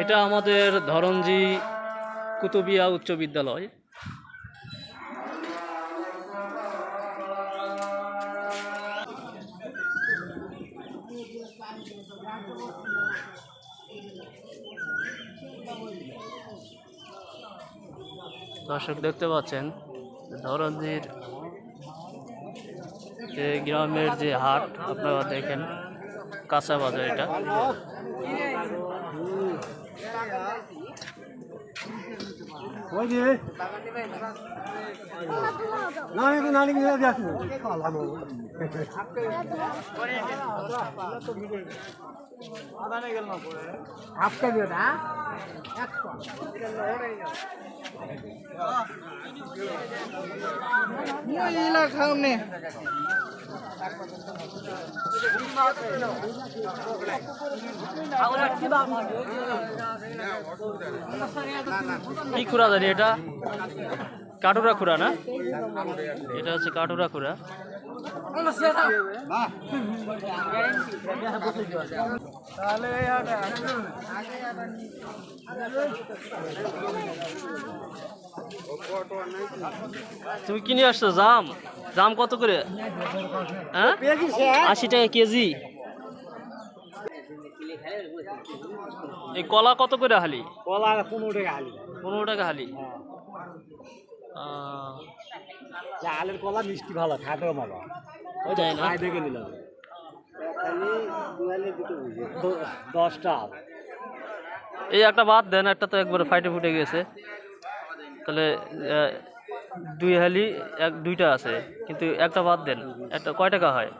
এটা আমাদের ধরঞ্জি কুতুবিয়া উচ্চ বিদ্যালয়। দর্শক দেখতে পাচ্ছেন ধরঞ্জির যে গ্রামের যে হাট, আপনারা দেখেন, কাঁচা বাজার এটা। ওই যে। নানি নানি নিয়ে যাচ্ছি খালাম আপকা দিও না ইলা খাওনে কি খুরা জানি এটা? কাটুরা খুরা না? এটা হচ্ছে কাটুরা খুরা। তাহলে তুমি কিনে আসছো জাম? জাম কত করে? হ্যাঁ? আশি টাকা কেজি। এই কলা কত করে হালি? কলা পনেরো টাকা আলি পনেরো টাকা হালি। আলের কলা মিষ্টি ভালো খাতেও ভালো। না? দেখে নিলাম। দশটা এই একটা বাদ দেন একটা তো একবারে ফাইটে ফুটে গেছে। তাহলে দুই হালি এক দুইটা আছে কিন্তু একটা বাদ দেন একটা কয় টাকা হয়?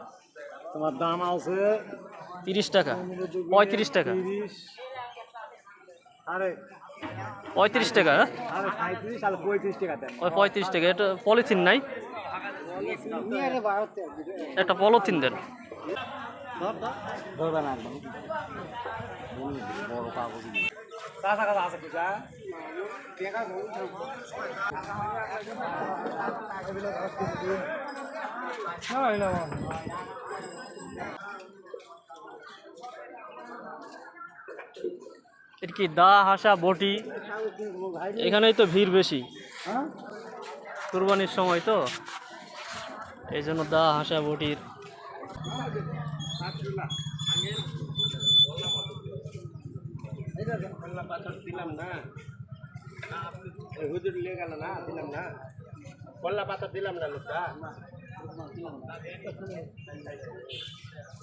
তোমার দাম আছে তিরিশ টাকা পঁয়ত্রিশ টাকা। আরে পঁয়ত্রিশ টাকা হ্যাঁ? ওই পঁয়ত্রিশ টাকা এটা পলিথিন নাই? একটা পলিথিন দেন। ধরবে না কি দা হাসা বটি? এখানেই তো ভিড় বেশি। কুরবানির সময় তো। এই জন্য দা হাসা বটির দিলাম না। হুজুর লে গেল না দিলাম না। কল্লা পাথর দিলাম না লোকটা।